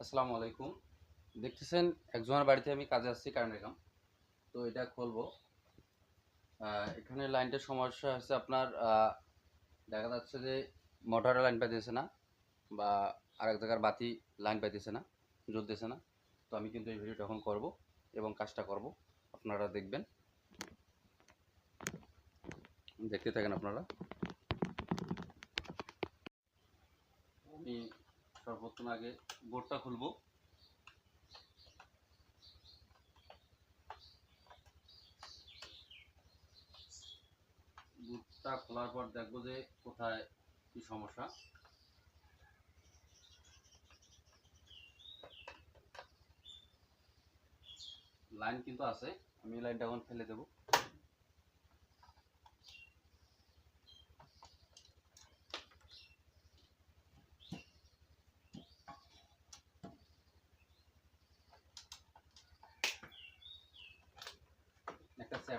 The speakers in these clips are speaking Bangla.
আসসালামু আলাইকুম। দেখতেছেন, একজনের বাড়িতে আমি কাজে আসছি কারেন্টের কাম তো এটা খুলবো। এখানে লাইনটার সমস্যা হচ্ছে আপনার দেখা যাচ্ছে যে মোটরের লাইন পাইতেছে না বা আরেক জায়গার বাতি লাইন পাইতেছে না, জ্বলতেছে না। তো আমি কিন্তু এই ভিডিওটা এখন করব এবং কাজটা করব। আপনারা দেখবেন। দেখতে থাকেন আপনারা। আমি সর্বপ্রথম আগে বোর্ডটা খুলবো। বোর্ডটা খোলার পর দেখব যে কোথায় কি সমস্যা। লাইন কিন্তু আছে, আমি লাইনটা এখন ফেলে দেবো।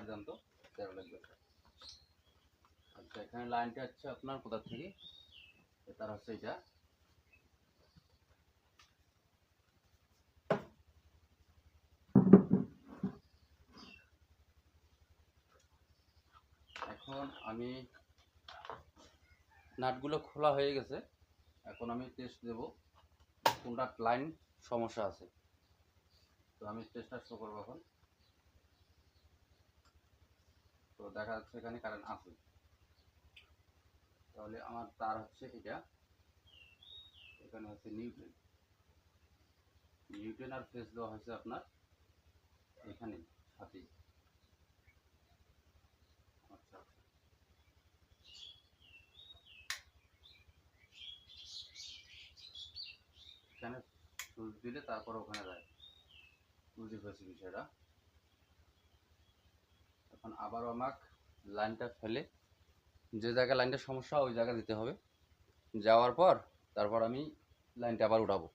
একটা স্যাপ দেন তো তেরো লাগবে আচ্ছা এখানে লাইনটা হচ্ছে আপনার কোথা থেকে? তার হচ্ছে এটা। এখন আমি নাটগুলো খোলা হয়ে গেছে। এখন আমি টেস্ট দেব কোনটা লাইন সমস্যা আছে। তো আমি টেস্টটা শো করব এখন তো দেখা যাচ্ছে এখানে কারেন্ট আছে। তাহলে আমার তার হচ্ছে এটা, এখানে হচ্ছে নিউট্রেন নিউট্রেন আর ফেস দেওয়া হয়েছে আপনার এখানে, সাথে। আচ্ছা আচ্ছা। এখানে সুইচ দিলে তারপর ওখানে যায় বুঝতে পেরেছি বিষয়টা? এখন আবারও আমাকে লাইনটা ফেলে। যে জায়গায় লাইনটার সমস্যা ওই জায়গায় দিতে হবে। যাওয়ার পর তারপর আমি লাইনটা আবার উঠাবো।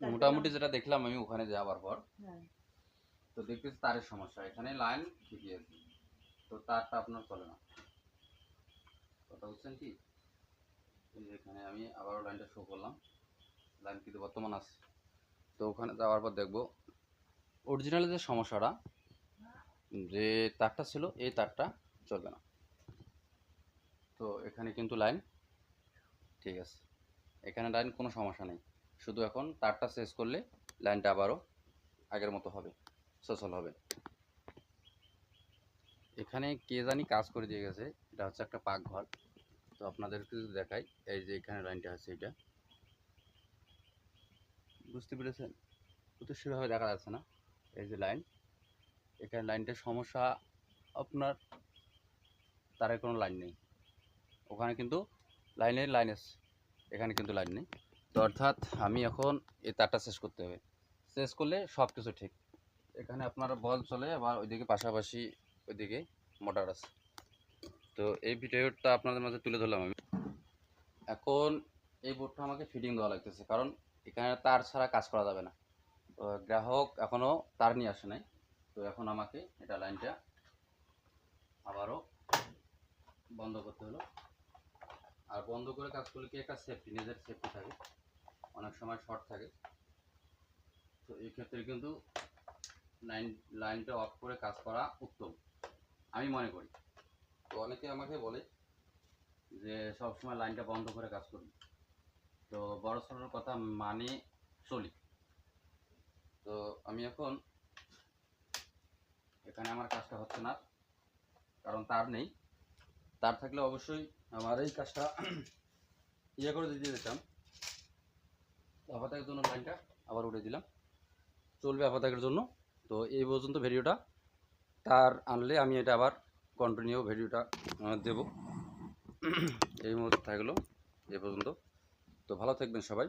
মোটামুটি যেটা দেখলাম আমি ওখানে যাওয়ার পর। হ্যাঁ। তো দেখতেছি তারের সমস্যা। এখানে লাইন ঠিকই আছে। তো তারটা আপনার চলে না। কথা বুঝছেন কি? এখানে আমি আবারও লাইনটা শো করলাম। লাইন কিন্তু বর্তমান আছে। তো ওখানে যাওয়ার পর দেখব অরিজিনাল যে সমস্যাটা, যে তারটা ছিল, এই তারটা চলবে না। তো এখানে কিন্তু লাইন ঠিক আছে। এখানে লাইন কোনো সমস্যা নেই। শুধু এখন তারটা শেষ করলে লাইনটা আবারও আগের মতো হবে, সচল হবে। এখানে কে জানি কাজ করে দিয়ে গেছে, এটা হচ্ছে একটা পাকঘর। তো আপনাদেরকে দেখাই, এই যে এখানে লাইনটা আছে এটা বুঝতে পেরেছেন? ও সেভাবে দেখা যাচ্ছে না, এই যে লাইন। এখানে লাইনটার সমস্যা আপনার, তারের কোনো লাইন নেই। ওখানে কিন্তু লাইনের লাইন আছে, এখানে কিন্তু লাইন নেই। তো অর্থাৎ আমি এখন এই তারটা শেষ করতে হবে। শেষ করলে সব কিছু ঠিক। এখানে আপনার বল চলে, আবার ওইদিকে পাশাপাশি ওইদিকে মোটর আছে। তো এই ভিডিওটা আপনাদের মাঝে তুলে ধরলাম আমি। এখন এই বোর্ডটা আমাকে ফিটিং দেওয়া লাগতেছে, কারণ এখানে তার ছাড়া কাজ করা যাবে না। গ্রাহক এখনও তার নিয়ে আসে নাই। তো এখন আমাকে এটা লাইনটা আবারও বন্ধ করতে হলো। আর বন্ধ করে কাজ করলে কি একটা সেফটি নিজের সেফটি থাকে। অনেক সময় শর্ট থাকে। তো এই ক্ষেত্রে কিন্তু লাইন লাইনটা অফ করে কাজ করা উত্তম, আমি মনে করি। তো অনেকে আমাকে বলে যে সবসময় লাইনটা বন্ধ করে কাজ করি তো বড় সড়োর কথা মানে চলি। তো আমি এখন এখানে আমার কাজটা হচ্ছে না, কারণ তার নেই। তার থাকলে অবশ্যই আমার এই কাজটা ইয়ে করে দিয়ে দিতাম। আপাতকের জন্য লাইনটা আবার উঠে দিলাম। চলবে আপাতকের জন্য। তো এই পর্যন্ত ভিডিওটা তার আনলে আমি এটা আবার কন্টিনিউ ভিডিওটা দেব। এই মুহূর্তে থাকল এ পর্যন্ত। তো ভালো থাকবেন সবাই।